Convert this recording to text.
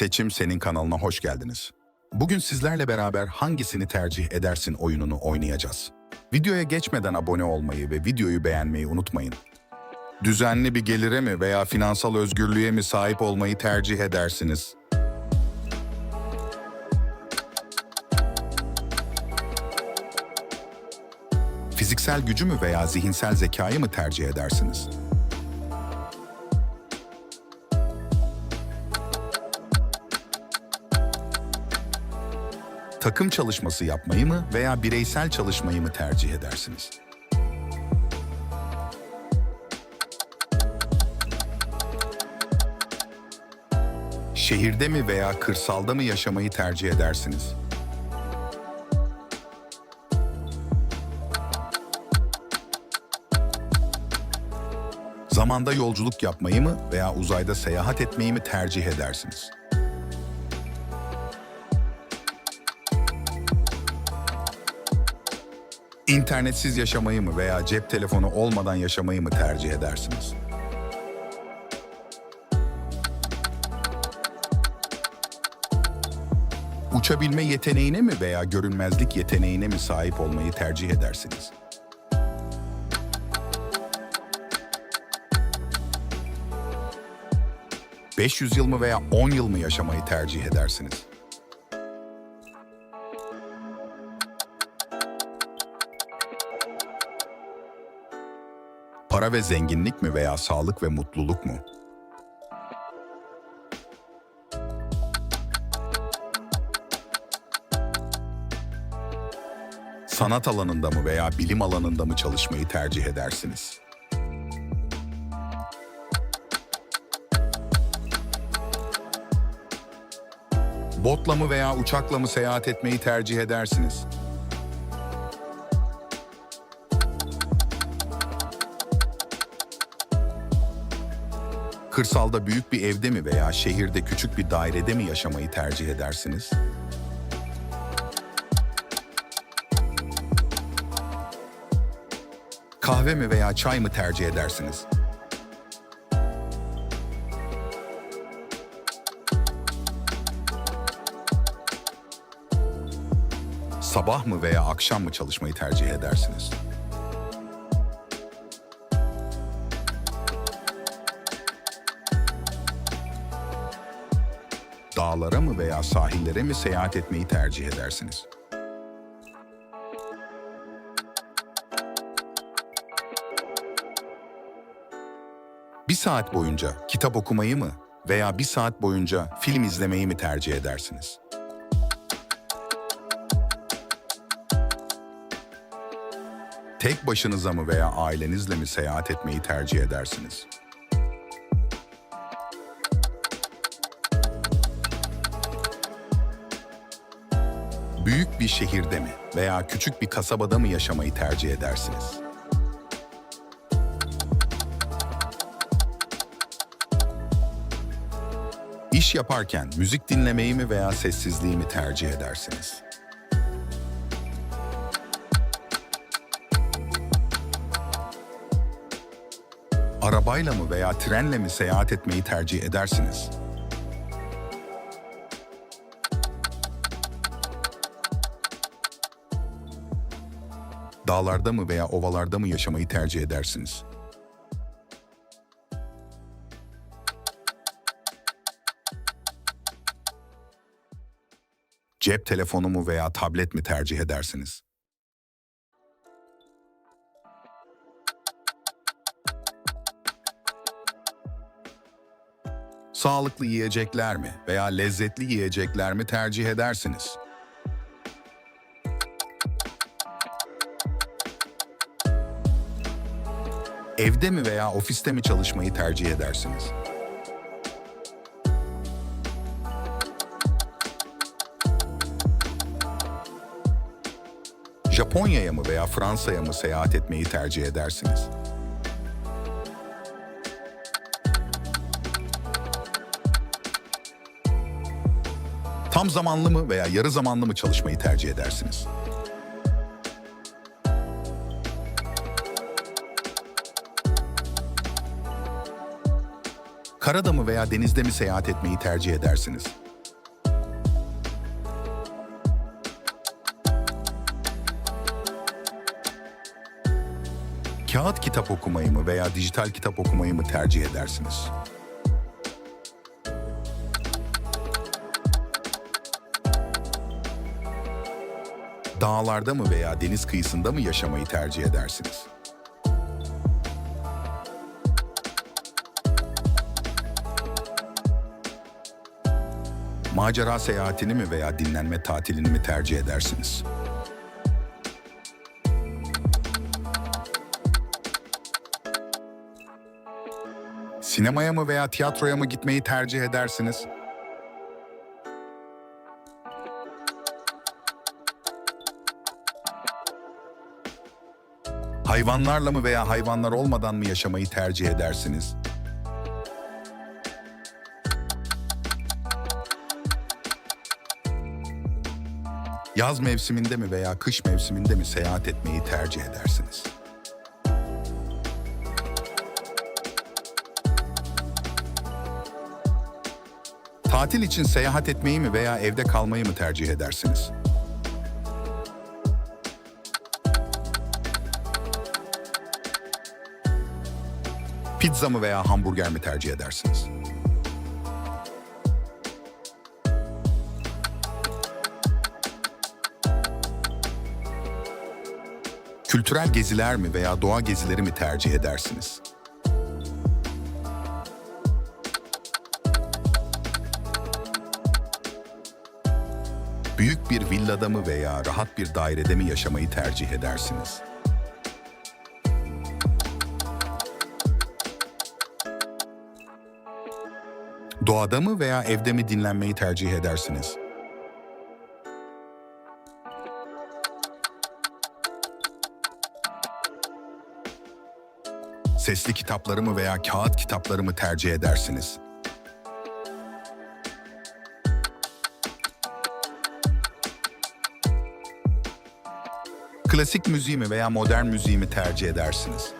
Seçim Senin kanalına hoş geldiniz. Bugün sizlerle beraber hangisini tercih edersin oyununu oynayacağız. Videoya geçmeden abone olmayı ve videoyu beğenmeyi unutmayın. Düzenli bir gelire mi veya finansal özgürlüğe mi sahip olmayı tercih edersiniz? Fiziksel gücü mü veya zihinsel zekayı mı tercih edersiniz? Takım çalışması yapmayı mı veya bireysel çalışmayı mı tercih edersiniz? Şehirde mi veya kırsalda mı yaşamayı tercih edersiniz? Zamanda yolculuk yapmayı mı veya uzayda seyahat etmeyi mi tercih edersiniz? İnternetsiz yaşamayı mı veya cep telefonu olmadan yaşamayı mı tercih edersiniz? Uçabilme yeteneğine mi veya görünmezlik yeteneğine mi sahip olmayı tercih edersiniz? ...500 yıl mı veya 10 yıl mı yaşamayı tercih edersiniz? Para ve zenginlik mi veya sağlık ve mutluluk mu? Sanat alanında mı veya bilim alanında mı çalışmayı tercih edersiniz? Botla mı veya uçakla mı seyahat etmeyi tercih edersiniz? Kırsalda büyük bir evde mi veya şehirde küçük bir dairede mi yaşamayı tercih edersiniz? Kahve mi veya çay mı tercih edersiniz? Sabah mı veya akşam mı çalışmayı tercih edersiniz? Dağlara mı veya sahillere mi seyahat etmeyi tercih edersiniz? Bir saat boyunca kitap okumayı mı veya bir saat boyunca film izlemeyi mi tercih edersiniz? Tek başınıza mı veya ailenizle mi seyahat etmeyi tercih edersiniz? Büyük bir şehirde mi veya küçük bir kasabada mı yaşamayı tercih edersiniz? İş yaparken müzik dinlemeyi mi veya sessizliği mi tercih edersiniz? Arabayla mı veya trenle mi seyahat etmeyi tercih edersiniz? Dağlarda mı veya ovalarda mı yaşamayı tercih edersiniz? Cep telefonu mu veya tablet mi tercih edersiniz? Sağlıklı yiyecekler mi veya lezzetli yiyecekler mi tercih edersiniz? Evde mi veya ofiste mi çalışmayı tercih edersiniz? Japonya'ya mı veya Fransa'ya mı seyahat etmeyi tercih edersiniz? Tam zamanlı mı veya yarı zamanlı mı çalışmayı tercih edersiniz? karada mı veya denizde mi seyahat etmeyi tercih edersiniz? Kağıt kitap okumayı mı veya dijital kitap okumayı mı tercih edersiniz? Dağlarda mı veya deniz kıyısında mı yaşamayı tercih edersiniz? Macera seyahatini mi veya dinlenme tatilini mi tercih edersiniz? Sinemaya mı veya tiyatroya mı gitmeyi tercih edersiniz? Hayvanlarla mı veya hayvanlar olmadan mı yaşamayı tercih edersiniz? Yaz mevsiminde mi veya kış mevsiminde mi seyahat etmeyi tercih edersiniz? Tatil için seyahat etmeyi mi veya evde kalmayı mı tercih edersiniz? Pizza mı veya hamburger mi tercih edersiniz? Kültürel geziler mi veya doğa gezileri mi tercih edersiniz? Büyük bir villada mı veya rahat bir dairede mi yaşamayı tercih edersiniz? Doğada mı veya evde mi dinlenmeyi tercih edersiniz? Sesli kitapları mı veya kağıt kitapları mı tercih edersiniz? Klasik müziği mi veya modern müziği mi tercih edersiniz?